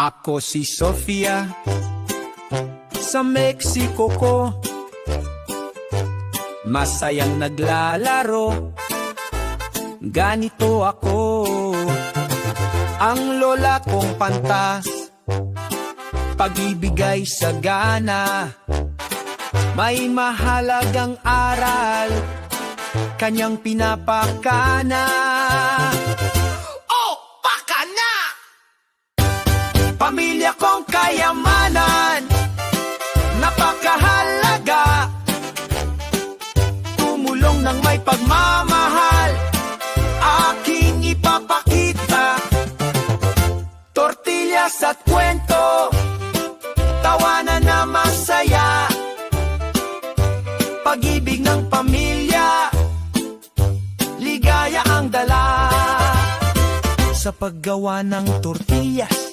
Ako si Sofia Sa Mexico ko. Masayang naglalaro Ganito ako. Ang lola kong pantas Pag-ibig ay sagana May mahalagang aral Kanyang pinapakana. Oh, baka na! Pamilya kong kayamanan. Napakahalaga. Tumulong ng may pagmamahal. Aking ipapakita. Tortillas at kwento ang dala Sa paggawa ng tortillas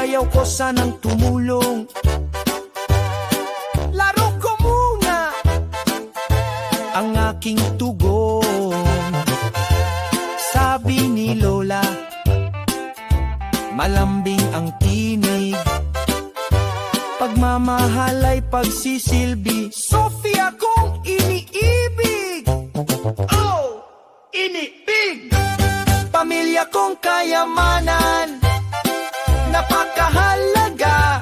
Ayaw ko sanang tumulong. Laro ko muna Ang aking tugon. Sabi ni Lola Malambing ang tinig. Pagmamahal ay pagsisilbi. Sofia kong kayamanan. Napakahalaga.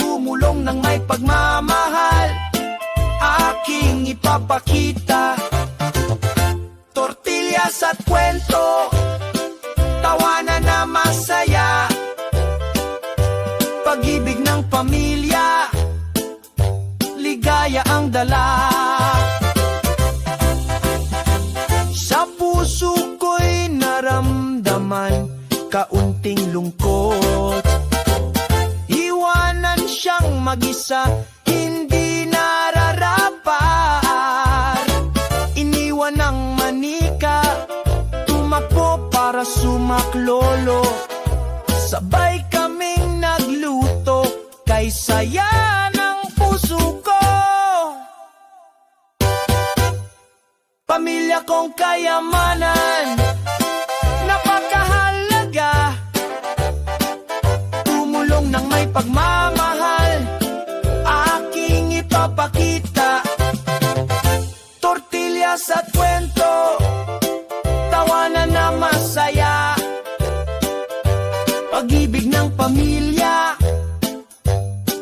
Tumulong ng may pagmamahal. Aking ipapakita. Tortillas at kwento. Tawanan na masaya. Pag-ibig ng pamilya. Ligaya ang dala Kaunting lungkot. Iwanan siyang mag-isa Hindi nararapat. Iniwan ng manika Tumakbo para sumaklolo Sabay kaming nagluto Kay saya ng puso ko. Pamilya kong kayamanan Pag-ibig ng pamilya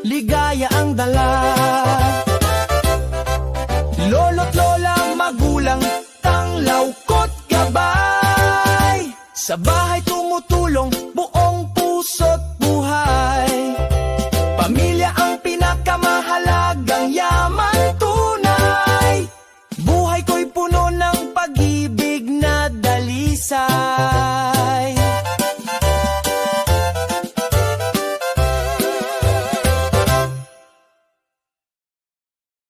Ligaya ang dala. Lolo't lola, magulang, tanglaw ko't gabay. Sa bahay tumutulong, buong Pamilya